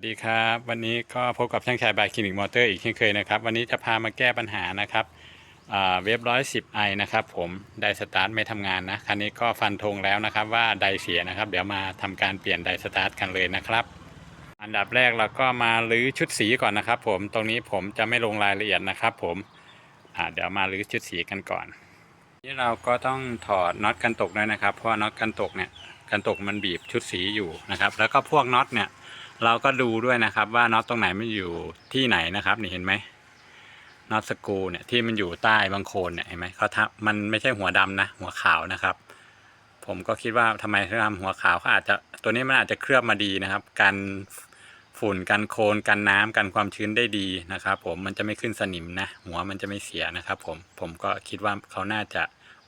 สวัสดีครับ วันนี้ก็พบกับช่างชายบายคลินิกมอเตอร์อีกเช่นเคยนะครับ วันนี้จะพามาแก้ปัญหานะครับเว็บร้อยสิบไอนะครับ ผมไดสตาร์ทไม่ทำงานนะคันนี้ก็ฟันธงแล้วนะครับ ว่าไดเสียนะครับ เดี๋ยวมาทำการเปลี่ยนไดสตาร์ทกันเลยนะครับ อันดับแรกเราก็มาลื้อชุดสีก่อนนะครับ ผมตรงนี้ผมจะไม่ลงรายละเอียดนะครับ ผมเดี๋ยวมาลื้อชุดสีกันก่อนนี่เราก็ต้องถอดน็อตกันตกด้วยนะครับเพราะว่าน็อตกันตกเนี่ยกันตกมันบีบชุดสีอยู่นะครับ แล้วก็พวกน็อตเนี่ย เราก็ดูด้วยนะครับว่าน็อตตรงไหนมันอยู่ที่ไหนนะครับ นี่เห็นไหมน็อตสกูเนี่ยที่มันอยู่ใต้บางโคนเนี่ยเห็นไหมเขาทำมันไม่ใช่หัวดำนะ หัวขาวนะครับ ผมก็คิดว่าทำไมเขาทำหัวขาวเขาอาจจะตัวนี้มันอาจจะเคลือบมาดีนะครับ กันฝุ่นกันโคลนกันน้ำกันความชื้นได้ดีนะครับ ผมมันจะไม่ขึ้นสนิมนะ หัวมันจะไม่เสียนะครับ ผมผมก็คิดว่าเขาน่าจะ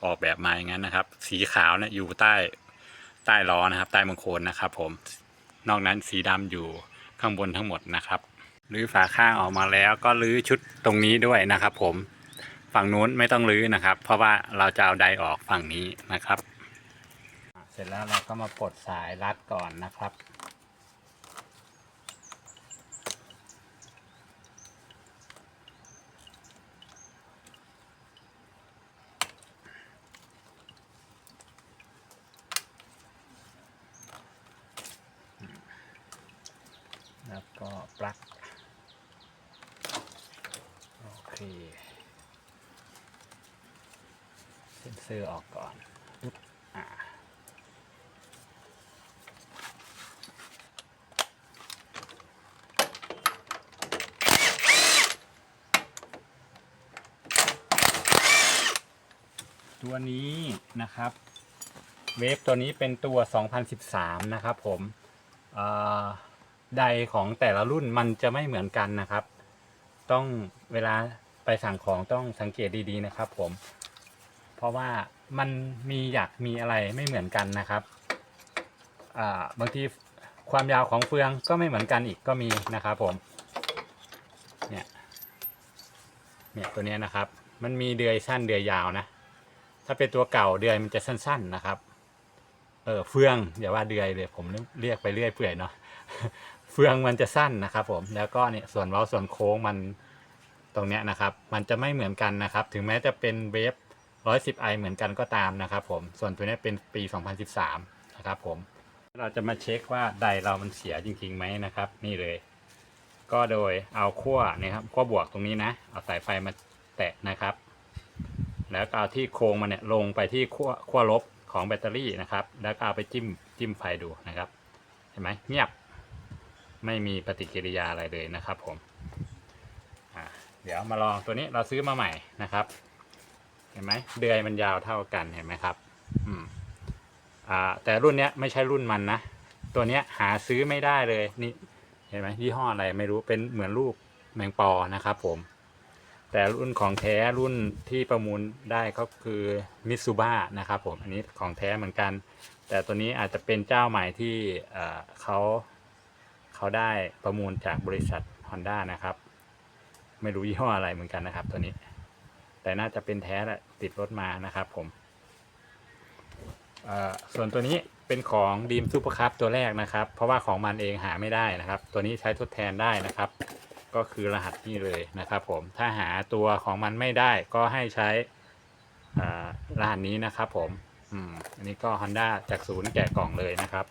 ออกแบบมาอย่างนั้นนะครับ สีขาวเนี่ยอยู่ใต้ใต้ล้อนะครับ ใต้บางโคนนะครับ ผม นอกนั้นสีดำอยู่ข้างบนทั้งหมดนะครับรื้อฝาข้างออกมาแล้วก็รื้อชุดตรงนี้ด้วยนะครับผมฝั่งนู้นไม่ต้องรื้อนะครับ เพราะว่าเราจะเอาไดออกฝั่งนี้นะครับ เสร็จแล้วเราก็มาปลดสายรัดก่อนนะครับ แล้วก็ปลั๊กโอเคเซ็นเซอร์ออกก่อนปึ๊บอ่าตัวนี้นะครับ เวฟตัวนี้เป็นตัว 2013 นะครับผมอ่า ใดของแต่ละรุ่นมันจะไม่เหมือนกันนะครับ ต้องเวลาไปสั่งของต้องสังเกตดีๆนะครับ ผม เพราะว่ามันมีอยากมีอะไรไม่เหมือนกันนะครับาบางทีความยาวของเฟืองก็ไม่เหมือนกันอีกก็มีนะครับ ผม เนี่ย เนี่ยตัวนี้นะครับ มันมีเดือยสั้นเดือยยาวนะ ถ้าเป็นตัวเก่าเดือยมันจะสั้น ๆนะครับ เออเฟืองอย่าว่าเดือยเลยผมเรียกไปเรื่อยเปื่อยเนาะ เฟืองมันจะสั้นนะครับผมแล้วก็เนี่ยส่วนเว้าส่วนโค้งมันตรงเนี้ยนะครับ มันจะไม่เหมือนกันนะครับ ถึงแม้จะเป็นเวฟ 110 i เหมือนกันก็ตามนะครับผมส่วนตัวเนี้ยเป็นปี 2013 นะครับผมเราจะมาเช็คว่าไดเรามันเสียจริงๆไหมนะครับ นี่เลย ก็โดยเอาขั้วเนี่ยครับขั้วบวกตรงนี้นะ เอาสายไฟมาแตะนะครับ แล้วเอาที่โค้งมันเนี่ยลงไปที่ขั้วขั้วลบของแบตเตอรี่นะครับ แล้วเอาไปจิ้มจิ้มไฟดูนะครับเห็นไหมเงียบ ไม่มีปฏิกิริยาอะไรเลยนะครับผมเดี๋ยวมาลองตัวนี้เราซื้อมาใหม่นะครับ เห็นไหมเดือยมันยาวเท่ากันเห็นไหมครับอืมอ่าแต่รุ่นเนี้ยไม่ใช่รุ่นมันนะ ตัวเนี้ยหาซื้อไม่ได้เลยนี่เห็นไหมยี่ห้ออะไรไม่รู้เป็นเหมือนรูปแมงปอนะครับผม แต่รุ่นของแท้รุ่นที่ประมูลได้ก็คือมิตซูบ้านะครับผมอันนี้ของแท้เหมือนกัน แต่ตัวนี้อาจจะเป็นเจ้าใหม่ที่เขา เขาได้ประมูลจากบริษัท Honda นะครับ ไม่รู้ยี่ห้ออะไรเหมือนกันนะครับ ตัวนี้ แต่น่าจะเป็นแท้แหละติดรถมานะครับผมส่วนตัวนี้เป็นของดีมซูเปอร์คัพตัวแรกนะครับ เพราะว่าของมันเองหาไม่ได้นะครับ ตัวนี้ใช้ทดแทนได้นะครับ ก็คือรหัสนี้เลยนะครับ ผมถ้าหาตัวของมันไม่ได้ก็ให้ใช้รหัสนี้นะครับ ผมอืมอันนี้ก็ Honda จากศูนย์แกะกล่องเลยนะครับ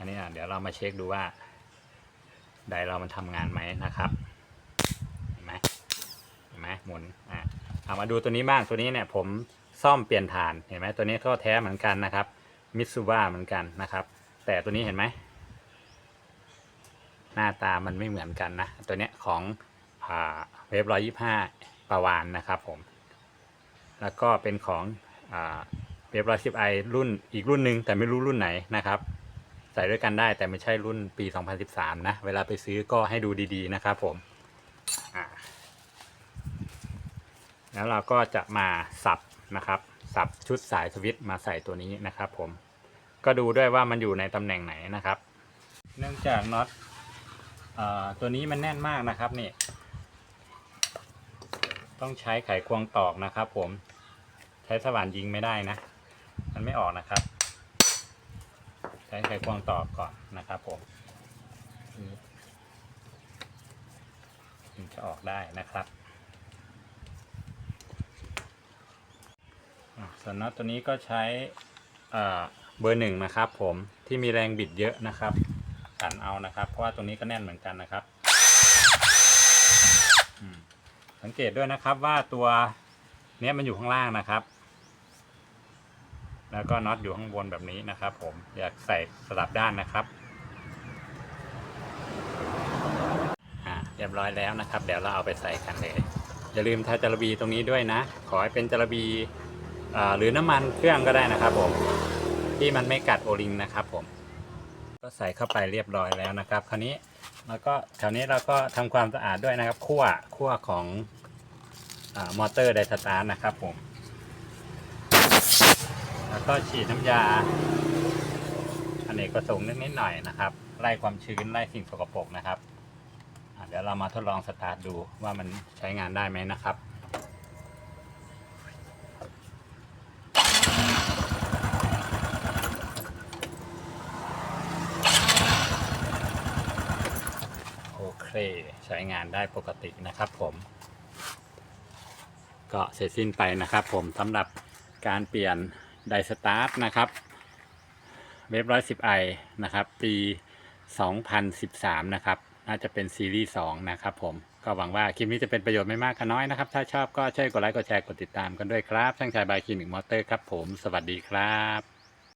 อันนี้อะเดี๋ยวเรามาเช็คดูว่า ไดเรามันทำงานไหมนะครับเห็นไหมเห็นไหมหมุนอะเอามาดูตัวนี้บ้างตัวนี้เนี่ยผมซ่อมเปลี่ยนฐานเห็นไหมตัวนี้ก็แท้เหมือนกันนะครับมิตซูบ้าเหมือนกันนะครับ แต่ตัวนี้เห็นไหมหน้าตามันไม่เหมือนกันนะ ตัวเนี้ยของเวฟร้อยยี่ห้าปาวานนะครับผม แล้วก็เป็นของเวฟร้อยสิบไอรุ่นอีกรุ่นหนึ่งแต่ไม่รู้รุ่นไหนนะครับ ใส่ด้วยกันได้แต่ไม่ใช่รุ่นปี 2013 นะ เวลาไปซื้อก็ให้ดูดีๆนะครับผมแล้วเราก็จะมาสับนะครับสับชุดสายสวิตช์มาใส่ตัวนี้นะครับ ผมก็ดูด้วยว่ามันอยู่ในตำแหน่งไหนนะครับ เนื่องจากน็อตตัวนี้มันแน่นมากนะครับนี่ต้องใช้ไขควงตอกนะครับ ผมใช้สว่านยิงไม่ได้นะ มันไม่ออกนะครับ ใช้ไขควงต่อก่อนนะครับผมถึงจะออกได้นะครับส่วนน็อตตัวนี้ก็ใช้เบอร์หนึ่งนะครับ ผมที่มีแรงบิดเยอะนะครับขันเอานะครับ เพราะว่าตรงนี้ก็แน่นเหมือนกันนะครับ สังเกตด้วยนะครับว่าตัวเนี้ยมันอยู่ข้างล่างนะครับ แล้วก็น็อตอยู่ข้างบนแบบนี้นะครับผมอยากใส่สลับด้านนะครับเรียบร้อยแล้วนะครับ เดี๋ยวเราเอาไปใส่กันเลยอย่าลืมทาจารบีตรงนี้ด้วยนะ ขอให้เป็นจารบีหรือน้ำมันเครื่องก็ได้นะครับผมที่มันไม่กัดโอลิงนะครับผมก็ใส่เข้าไปเรียบร้อยแล้วนะครับ คราวนี้แล้วก็แถวนี้เราก็ทำความสะอาดด้วยนะครับขั้วขั้วของอมอเตอร์ไดสตาร์นะครับผม แล้วก็ฉีดน้ำยาอเนกประสงค์นิดๆหน่อยนะครับ ไล่ความชื้นไล่สิ่งสกปรกนะครับเดี๋ยวเรามาทดลองสตาร์ทดูว่ามันใช้งานได้ไหมนะครับโอเคใช้งานได้ปกตินะครับผม ก็เสร็จสิ้นไปนะครับผมสำหรับการเปลี่ยน ไดสตาร์ทนะครับ เว็บร้อยสิบไอนะครับ ปี2013นะครับ น่าจะเป็นซีรีส์2นะครับผม ก็หวังว่าคลิปนี้จะเป็นประโยชน์ไม่มากก็น้อยนะครับ ถ้าชอบก็ช่วยกดไลค์ กดแชร์ กดติดตามกันด้วยครับ ช่างชายบายคลินิกมอเตอร์ครับผม สวัสดีครับ